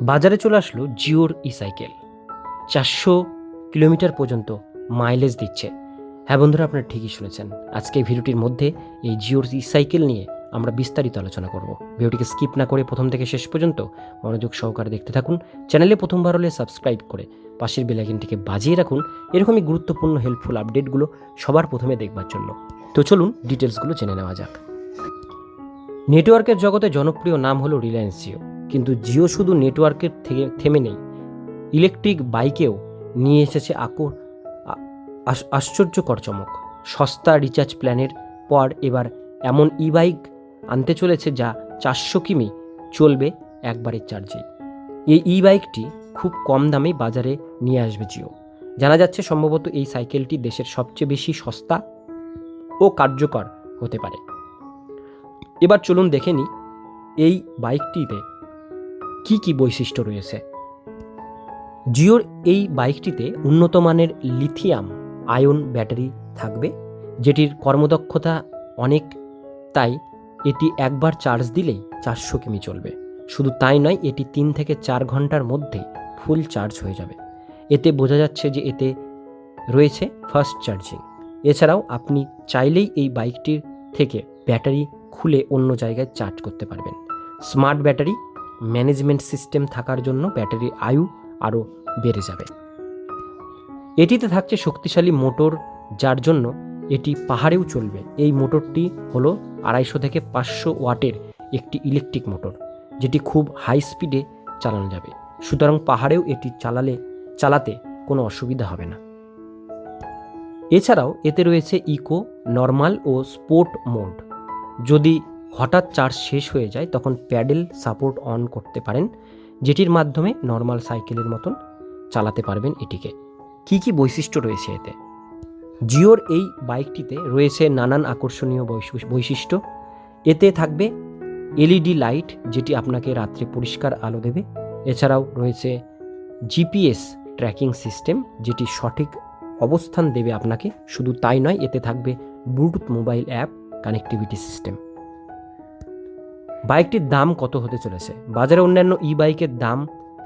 বাজারে চলে আসলো জিওর ই সাইকেল চারশো কিলোমিটার পর্যন্ত মাইলেজ দিচ্ছে। হ্যাঁ বন্ধুরা, আপনারা ঠিকই শুনেছেন। আজকে ভিডিওটির মধ্যে এই জিওর ই সাইকেল নিয়ে আমরা বিস্তারিত আলোচনা করব। ভিডিওটিকে স্কিপ না করে প্রথম থেকে শেষ পর্যন্ত মনোযোগ সহকারে দেখতে থাকুন। চ্যানেলে প্রথমবার হলে সাবস্ক্রাইব করে পাশের বেলাইকনটিকে বাজিয়ে রাখুন। এরকমই গুরুত্বপূর্ণ হেল্পফুল আপডেটগুলো সবার প্রথমে দেখবার জন্য। তো চলুন ডিটেলসগুলো জেনে নেওয়া যাক। নেটওয়ার্কের জগতে জনপ্রিয় নাম হলো রিলায়েন্স জিও কিন্তু জিও শুধু নেটওয়ার্কের থেকে থেমে নেই। ইলেকট্রিক বাইকেও নিয়ে এসেছে আকর আ- আশ- আশ্চর্যকর চমক। সস্তা রিচার্জ প্ল্যানের পর এবার এমন ই বাইক আনতে চলেছে যা চারশো কিমি চলবে একবারের চার্জেই এই ই বাইকটি খুব কম দামে বাজারে নিয়ে আসবে জিও। জানা যাচ্ছে সম্ভবত এই সাইকেলটি দেশের সবচেয়ে বেশি সস্তা ও কার্যকর হতে পারে। এবার চলুন দেখে নিই এই বাইকটিতে কি কি বৈশিষ্ট্য রয়েছে? জিওর এই বাইকটিতে উন্নত মানের লিথিয়াম আয়ন ব্যাটারি থাকবে, যেটির কর্মদক্ষতা অনেক, তাই এটি একবার চার্জ দিলেই চারশো কিমি চলবে। শুধু তাই নয়, এটি তিন থেকে চার ঘণ্টার মধ্যে ফুল চার্জ হয়ে যাবে। এতে বোঝা যাচ্ছে যে এতে রয়েছে ফাস্ট চার্জিং। এছাড়াও আপনি চাইলেই এই বাইকটির থেকে ব্যাটারি খুলে অন্য জায়গায় চার্জ করতে পারবেন। স্মার্ট ব্যাটারি ম্যানেজমেন্ট সিস্টেম থাকার জন্য ব্যাটারির আয়ু আরও বেড়ে যাবে। এটিতে থাকছে শক্তিশালী মোটর, যার জন্য এটি পাহাড়েও চলবে। এই মোটরটি হলো আড়াইশো থেকে পাঁচশো ওয়াটের একটি ইলেকট্রিক মোটর, যেটি খুব হাই স্পিডে চালানো যাবে। সুতরাং পাহাড়েও এটি চালালে, চালাতে কোনো অসুবিধা হবে না। এছাড়াও এতে রয়েছে ইকো, নর্মাল ও স্পোর্ট মোড। যদি হঠাৎ চার্জ শেষ হয়ে যায়, তখন প্যাডেল সাপোর্ট অন করতে পারেন, যেটির মাধ্যমে নর্মাল সাইকেলের মতন চালাতে পারবেন এটিকে। কি কি বৈশিষ্ট্য রয়েছে এতে? জিওর এই বাইকটিতে রয়েছে নানান আকর্ষণীয় বৈশ- বৈশিষ্ট্য। এতে থাকবে এলইডি লাইট, যেটি আপনাকে রাত্রে পরিষ্কার আলো দেবে। এছাড়াও রয়েছে জিপিএস ট্র্যাকিং সিস্টেম, যেটি সঠিক অবস্থান দেবে আপনাকে। শুধু তাই নয়, এতে থাকবে Bluetooth mobile app connectivity system. বাইকটির দাম কত হতে চলেছে? বাজারে অন্যান্য ই বাইকের দাম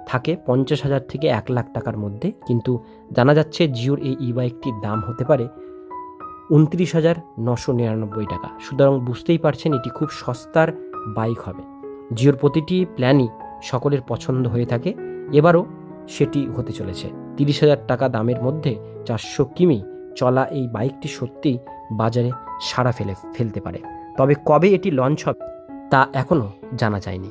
থাকে পঞ্চাশ হাজার থেকে এক লাখ টাকার মধ্যে, কিন্তু জানা যাচ্ছে জিওর এই ই বাইকটির দাম হতে পারে উনত্রিশ হাজার নশো নিরানব্বই টাকা। সুতরাং বুঝতেই পারছেন এটি খুব সস্তার বাইক হবে। জিওর প্রতিটি প্ল্যানই সকলের পছন্দ হয়ে থাকে। এবারও সেটি হতে চলেছে। তিরিশ হাজার টাকা দামের মধ্যে চারশো কিমি চলা এই বাইকটি সত্যিই বাজারে সাড়া ফেলে, ফেলতে পারে। তবে কবে এটি লঞ্চ হবে? তা এখনও জানা যায়নি।